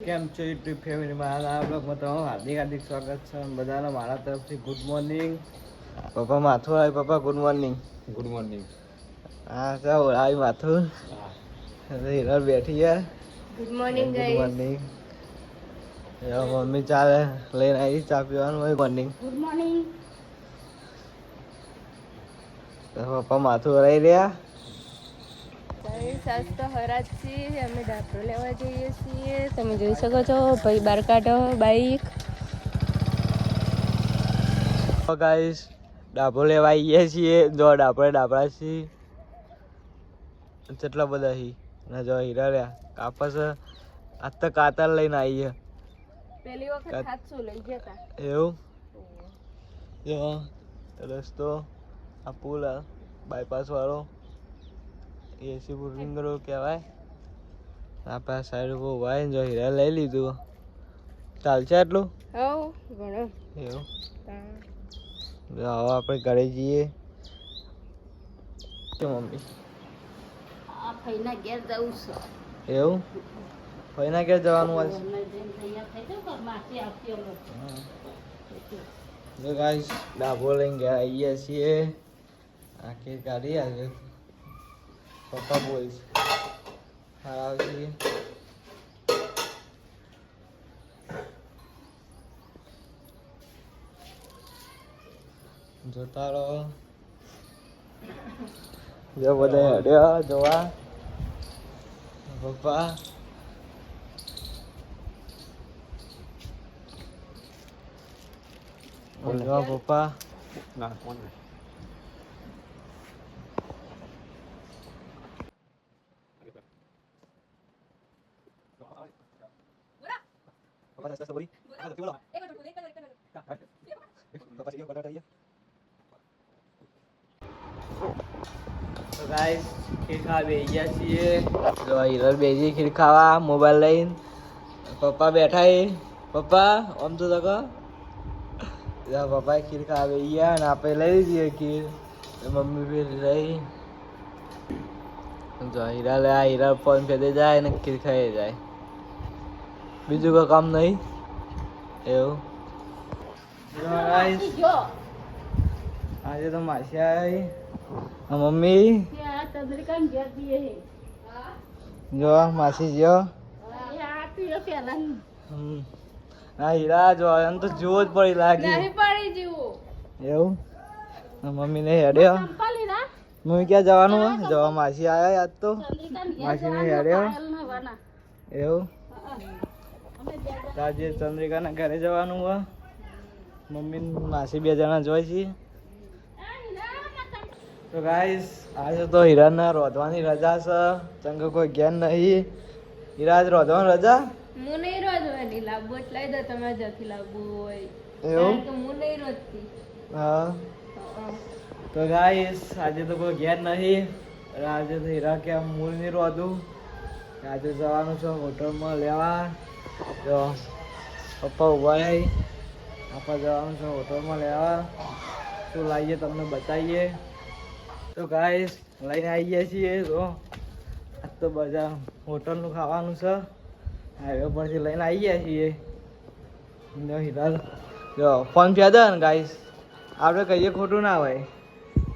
કેમ છો યુટ્યુબ ફેમિલીમાં આ બ્લોગમાં તમારું હાર્દિક હાર્દિક સ્વાગત છે બધાના મારા તરફથી ગુડ મોર્નિંગ પપ્પા માથું આવી પપ્પા ગુડ મોર્નિંગ ગુડ મોર્નિંગ હા ચાલ આવી માથું. હિરલ બેઠી છે. Good morning good morning mummy ચાલે. લઈને આવી ચા પીવાનું હોય મોર્નિંગ ગુડ મોર્નિંગ પપ્પા માથું વરાઈ રહ્યા. આજ તો હરાજ છીએ અમે ડાક્ટર લેવા જઈએ છીએ. તમે જોઈ શકો છો ભાઈ બાર કાઢો બાઈક ગાઈસ ડાભો લેવા આવીએ છીએ. જો ડાભડે ડાભડા છીએ કેટલા બધા હી? ના જો હીરા રહ્યા. કાપસ આ તો કાતર લઈને આવીએ પેલી વખત સાતસો લઈ ગયા એવું? જો રસ્તો આ પુલ બાયપાસ વાળો. એસીપુર રિંગ રોડ કહેવાય. આપણા સાઈડ બહુ ઊભા જો હીરા લઈ લીધું. ચાલશે આટલું? એવું? જો હવે આપણે ઘરે જઈએ. કે મમ્મી. ઘેર જવું છે. એવું? ફઈના ક્યાં જવાનું હોય જો ગાઈસ ડાબો લઈને ગયા આવીએ છીએ. આખી ગાડી આજે પપ્પા બોઈસ હા છીએ જોતા રહો જો બધા હેડ્યા જોવા પપ્પા જો પપ્પા ના કોણ તો બોલો પપ્પા સિયો કટા થઈ તો ગાઈસ ખીર ખાવા બેસી ગયા છીએ જો હિરલ બેસી ખીર ખાવા મોબાઈલ લઈને પપ્પા બેઠા એ પપ્પા આમ તો તકો પપ્પાએ ખીર ખાવા ગયા અને આપણે લઈ લીધી ખીર મમ્મી બી લઈ જો હીરા લે આ હીરા ફોન ફેદે જાય ને ખીર ખાઈ જાય બીજું કોઈ કામ નહીં? એવું? આજે તો માસી આવી મમ્મી. જો માસી જો. ના હીરા જો એમ તો જુઓ જ પડી લાગી. નહીં પડી જેવું. એવું? મમ્મી ને હેડ્યો. મમ્મી ક્યાં જવાનું જવા માસી આયા યાદ તો? માસી ને હેડ્યો. એવું? આજે ચંદ્રિકાના ઘરે જવાનું હોય મમ્મી માસી બે જણા જોઈ છીએ તો ગાઈસ આજે તો હીરાને રોધવાની રજા છે. ચંગ કોઈ જ્ઞાન નહીં. હીરા આજ રોધવાની રજા? હું નહીં રોધવાની લાવવું એટલે લઈ દો તમે જ્યાંથી લાવવું હોય. એવું? હું નહીં રોધતી. હા. તો ગાઈસ આજે તો કોઈ ઘેર નહીં. આજે તો હીરા કે મૂળ નહીં રોધું. આજે જવાનું છે હોટલમાં લેવા. તો પપ્પા ઊભા રહી જવાનું છે હોટલમાં લેવા. શું લાવીએ તમને બતાવીએ. તો ગાઈસ લઈને આવીએ છીએ. તો આજ તો બધા હોટલનું ખાવાનું છે. હાઈવે પરથી લઈને આવીએ છીએ. ને જો ફોન ફેદે ને ગાઈસ આપણે કહીએ ખોટું ના હોય.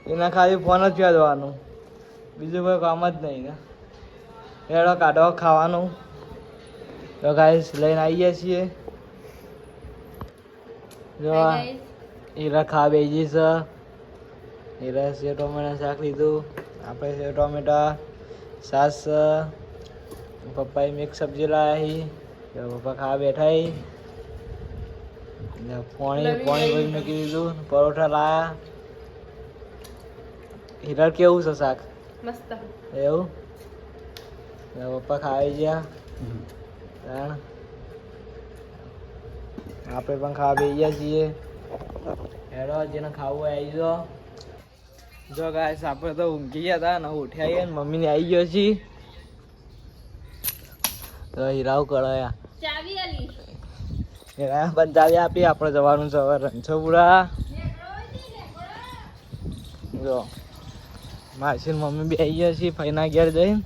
એના ખાલી ફોન જ ફેદવાનું. બીજું કોઈ કામ જ નહીં ને. એડો કાઢો ખાવાનું. તો ગાઈસ લઈને આવીએ છીએ જો આ હીરા ખા બેજી છે હીરા સેવ ટોમેટા શાક લીધું આપણે સેવ ટોમેટા સાસ છે પપ્પાએ મિક્સ સબ્જી લાવી તો પપ્પા ખાવા બેઠા હી. ને પાણી પાણી ભરી મૂકી દીધું પરોઠા લાયા હીરા કેવું છે શાક મસ્ત એવું ને પપ્પા ખાઈ ગયા તાણ. આપણે પણ ખાવા બેસી ગયા છીએ. હેડો જેને ખાવું આવી જો. જો ગાઈસ આપણે તો ઊંઘી ગયા હતા ને ઉઠ્યા ગયા ને મમ્મીને આવી ગયો છીએ. તો હીરાવ કળાયા ચાવી આલી. હીરા પંચાવી આપી આપણે જવાનું છે હવે રણછોપુરા જો માસી મમ્મી બી આવી ગયા છીએ ફઈના ઘેર જઈને.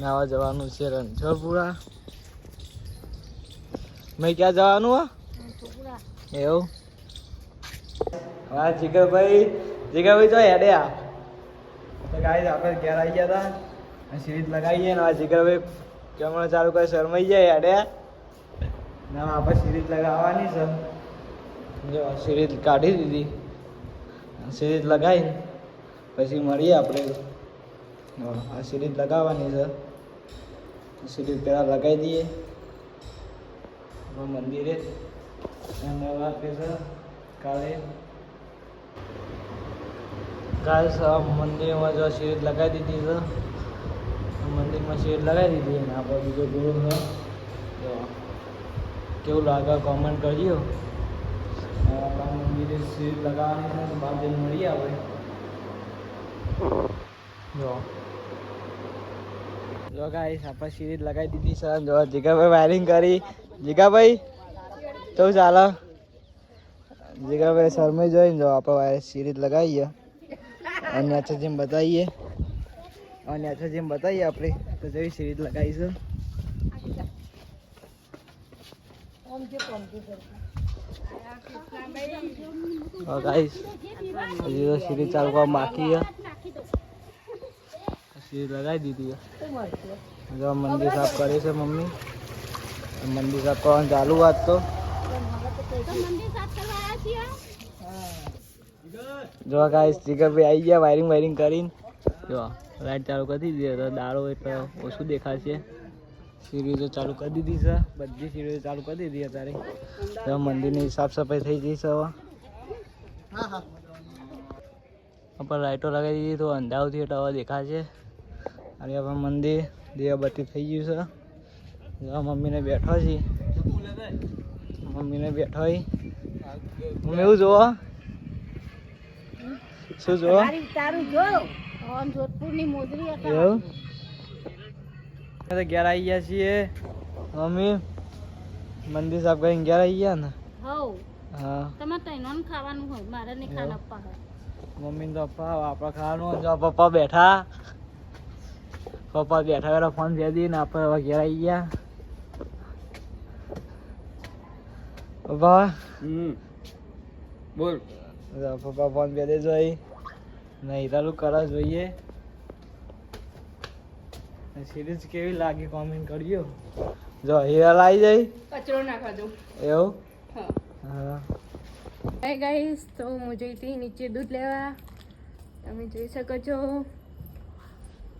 નાવા જવાનું છે રણછોડપુરા મેં ક્યાં જવાનું આ એવું? હા જીગરભાઈ જીગરભાઈ જો હેડે આ. તો ગાઈસ આપણે ઘેર આવી ગયા હતા સિરીઝ લગાવીએ ને આ જીગરભાઈ કેમેરા ચાલુ કરે, શરમાઈ જાય હેડે. ના આપણે સિરીઝ લગાવવાની છે. જો સિરીઝ કાઢી દીધી. સિરીઝ લગાવી પછી મળીએ આપણે. આ સિરીઝ લગાવવાની છે. સિરીઝ પહેલાં લગાવી દઈએ. મંદિરે. અમદાવાદ છે કાલે. કાલે મંદિરમાં જો સિરીઝ લગાવી દીધી છે. મંદિરમાં સિરીઝ લગાવી દીધી અને આપણે બીજો ગુરુ જો કેવું લાગે કોમેન્ટ કરજો. મંદિરે સિરીઝ લગાવવાની છે તો બહાર જઈને મળીએ આપણે જો. જો ગાઈસ આપણે સિરીઝ લગાવી દીધી છે. જો જીગાભાઈ વાયરિંગ કરી. જીગાભાઈ તો ચાલો? જીગાભાઈ શરમે જોઈને જો આપણે સિરીઝ લગાવીએ. અને અચ્છા જેમ બતાવીએ. અને અચ્છા જેમ બતાવીએ આપણે, તો જેવી સિરીઝ લગાવીશું. હજી સિરીઝ ચાલુ કરવા બાકી સિરીઝ લગાવી દીધી મંદિર સાફ કરે છે મમ્મી. મંદિર સાફ ચાલુ વાત તો. જો ગાઈસ જીગરભાઈ આવી ગયા વાયરિંગ વાયરિંગ કરીને. જો લાઈટ ચાલુ કરી દીધી તો દાળો એટલે ઓછું દેખાશે. સિરીઝો ચાલુ કરી દીધી છે, બધી સિરીઝો ચાલુ કરી દીધી અત્યારે. તો મંદિરની સાફ સફાઈ થઈ ગઈ છે હવે. આપણે લાઈટો લગાવી દીધી તો અંધાવથી એટલે હવે દેખાશે. અને હવે મંદિર, દીવાબત્તી થઈ ગયું છે. જો મમ્મીને બેઠો છે. મમ્મીને બેઠો મમ્મી એવું જોવો શું જોવો તારું જો. જોધપુરની મોજરી એવું? ઘેર આવી ગયા છીએ. મમ્મી મંદિર સાફ કરીને ઘેર આવી ગયા ને? હા. તમે તો ખાવાનું હોય મારે નહીં એવું? ખાના મમ્મી તો પપ્પા આપણે ખાવાનું જો પપ્પા બેઠા. પપ્પા બેઠા ફોન દે ને આપણે હવે ઘેર આવી ગયા. પપ્પા હમ. બોલ. પપ્પા ફોન બે દે જોઈ નહીં તારું કરા જોઈએ. સિરીઝ કેવી લાગી કોમેન્ટ કરજો. જો હીરા લાવી જાય. કચરો નાખવા દઉં. એવું? હા. હા. હાય ગાઈસ તો હું જઈ હતી નીચે દૂધ લેવા. તમે જોઈ શકો છો.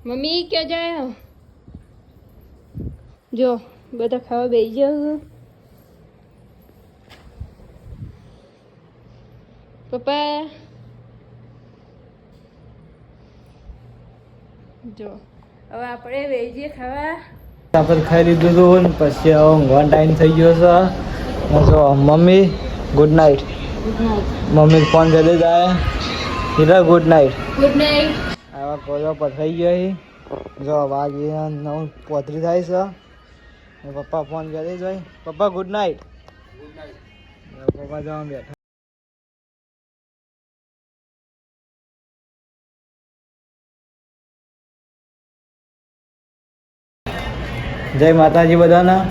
મમ્મી ક્યાં જાય જો બધા ખાવા બેસી જાવ પપ્પા જો. હવે આપણે વેજીએ ખાવા. આપણે ખાઈ લીધું હતું ને પછી હવે ઊંઘવાનો ટાઈમ થઈ ગયો છે. જો mummy good night good mummy phone કરી દે જાય Hira good night good night આવા કોજો થઈ ગયો છે જો વાગે નવ પોતરી થાય છે. પપ્પા ફોન કરી જોઈ પપ્પા ગુડ નાઇટ પપ્પા જવા બેઠા જય માતાજી બધાના.